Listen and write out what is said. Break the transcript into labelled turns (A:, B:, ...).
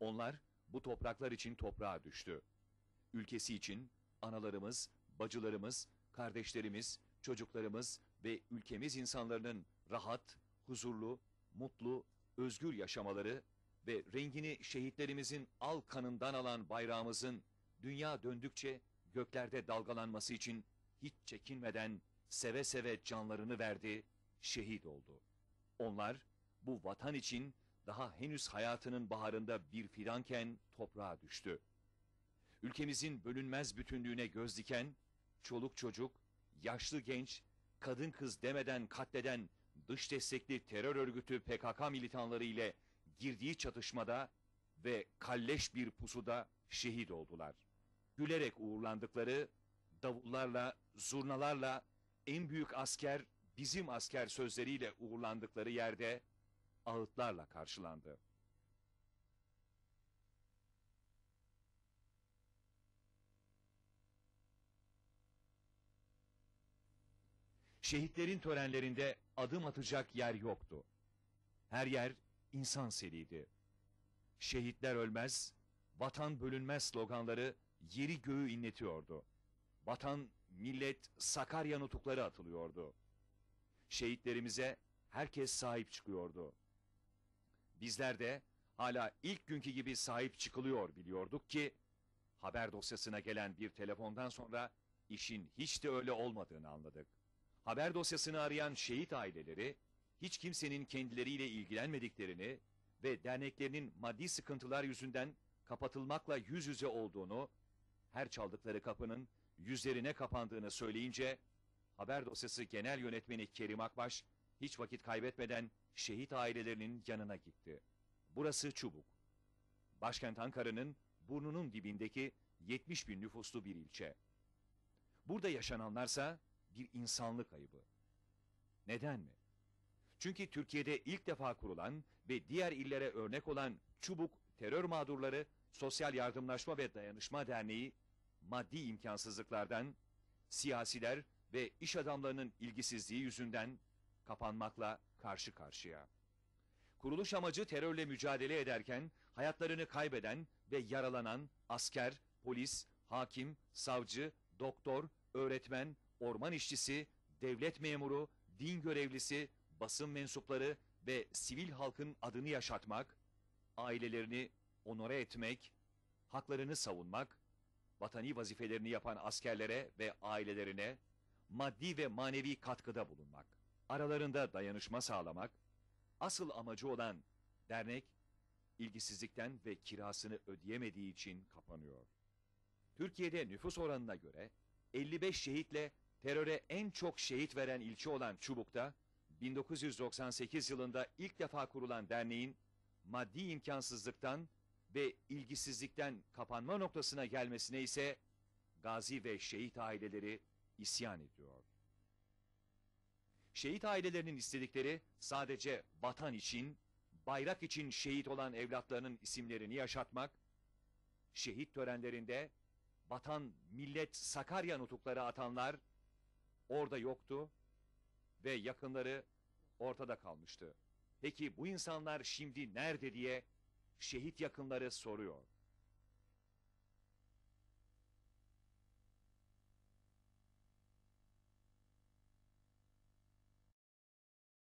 A: Onlar bu topraklar için toprağa düştü. Ülkesi için analarımız, bacılarımız, kardeşlerimiz, çocuklarımız ve ülkemiz insanların rahat, huzurlu, mutlu, özgür yaşamaları ve rengini şehitlerimizin al kanından alan bayrağımızın dünya döndükçe göklerde dalgalanması için hiç çekinmeden seve seve canlarını verdi, şehit oldu. Onlar bu vatan için daha henüz hayatının baharında bir fidanken toprağa düştü. Ülkemizin bölünmez bütünlüğüne göz diken, çoluk çocuk, yaşlı genç, kadın kız demeden katleden dış destekli terör örgütü PKK militanları ile girdiği çatışmada ve kalleş bir pusuda şehit oldular. Gülerek uğurlandıkları, davullarla, zurnalarla en büyük asker bizim asker sözleriyle uğurlandıkları yerde ağıtlarla karşılandı. Şehitlerin törenlerinde adım atacak yer yoktu. Her yer insan seliydi. Şehitler ölmez, vatan bölünmez sloganları yeri göğü inletiyordu. Vatan, millet, Sakarya nutukları atılıyordu. Şehitlerimize herkes sahip çıkıyordu. Bizler de hala ilk günkü gibi sahip çıkılıyor biliyorduk ki, haber dosyasına gelen bir telefondan sonra işin hiç de öyle olmadığını anladık. Haber dosyasını arayan şehit aileleri, hiç kimsenin kendileriyle ilgilenmediklerini ve derneklerinin maddi sıkıntılar yüzünden kapatılmakla yüz yüze olduğunu, her çaldıkları kapının yüzlerine kapandığını söyleyince, haber dosyası genel yönetmeni Kerim Akbaş, hiç vakit kaybetmeden şehit ailelerinin yanına gitti. Burası Çubuk. Başkent Ankara'nın burnunun dibindeki 70 bin nüfuslu bir ilçe. Burada yaşananlarsa bir insanlık ayıbı. Neden mi? Çünkü Türkiye'de ilk defa kurulan ve diğer illere örnek olan Çubuk Terör Mağdurları Sosyal Yardımlaşma ve Dayanışma Derneği maddi imkansızlıklardan, siyasiler ve iş adamlarının ilgisizliği yüzünden kapanmakla karşı karşıya. Kuruluş amacı terörle mücadele ederken hayatlarını kaybeden ve yaralanan asker, polis, hakim, savcı, doktor, öğretmen, orman işçisi, devlet memuru, din görevlisi, basın mensupları ve sivil halkın adını yaşatmak, ailelerini onore etmek, haklarını savunmak, vatani vazifelerini yapan askerlere ve ailelerine maddi ve manevi katkıda bulunmak, aralarında dayanışma sağlamak, asıl amacı olan dernek, ilgisizlikten ve kirasını ödeyemediği için kapanıyor. Türkiye'de nüfus oranına göre 55 şehitle teröre en çok şehit veren ilçe olan Çubuk'ta 1998 yılında ilk defa kurulan derneğin maddi imkansızlıktan ve ilgisizlikten kapanma noktasına gelmesine ise gazi ve şehit aileleri isyan ediyor. Şehit ailelerinin istedikleri sadece vatan için, bayrak için şehit olan evlatlarının isimlerini yaşatmak, şehit törenlerinde vatan, millet, Sakarya nutukları atanlar orada yoktu ve yakınları ortada kalmıştı. Peki bu insanlar şimdi nerede diye şehit yakınları soruyor.